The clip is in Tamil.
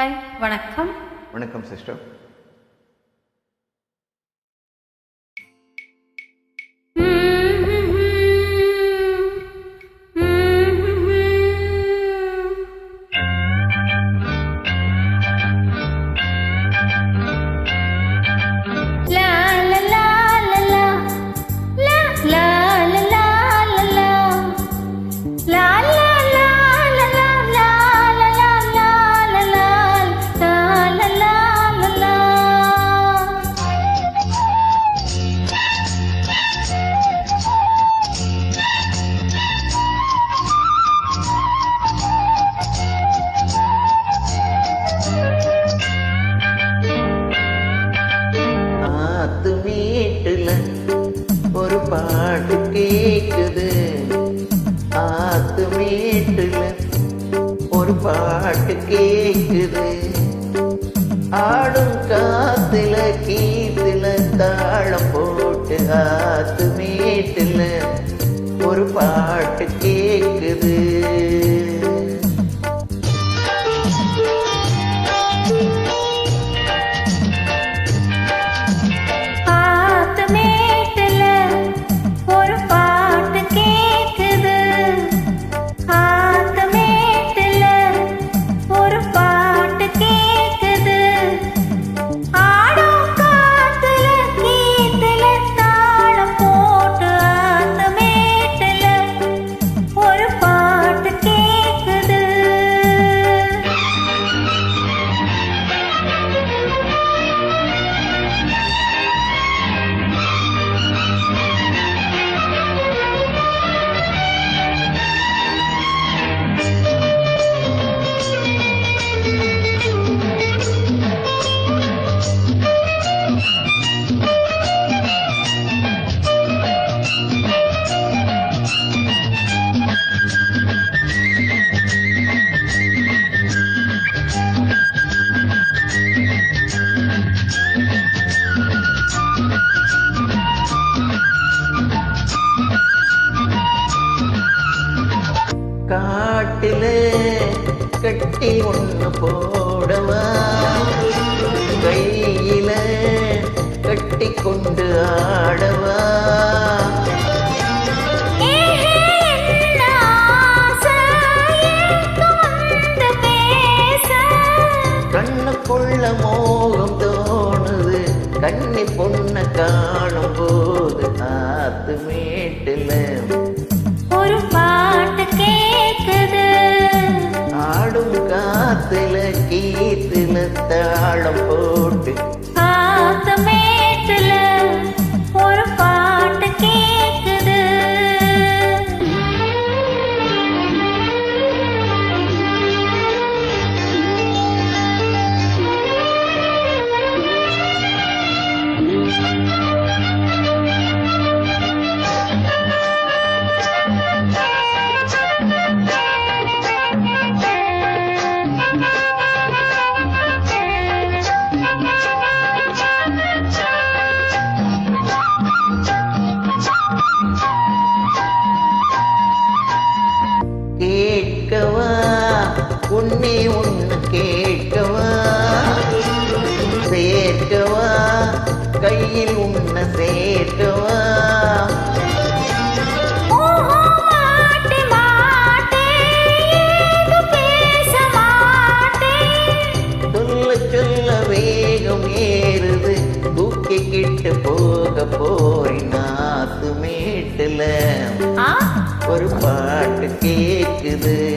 ஹாய் வணக்கம். வணக்கம் சிஸ்டர். வீட்டுல ஒரு பாட்டு கேக்குது. ஆத்து வீட்டுல ஒரு பாட்டு கேக்குது. ஆடும் காத்துல கீத்துல தாளம் போட்டு ஆத்து வீட்டுல ஒரு பாட்டு கேக்குது. கட்டி ஒன்று போடவா? கையில கட்டி கொண்டு ஆடவா? கண்ணுக்குள்ள மோகம் தோணுது. கண்ணி பொண்ணை காணும் போது ஆத்து மேட்டுல உன்னை ஒன்று கேட்கவா? சேர்க்கவா? கையில் உன்ன சேர்க்கவா? வேகம் ஏறுது. தூக்கிக்கிட்டு போக போய் நாத்து மேட்டுல ஒரு பாட்டு கேக்குது.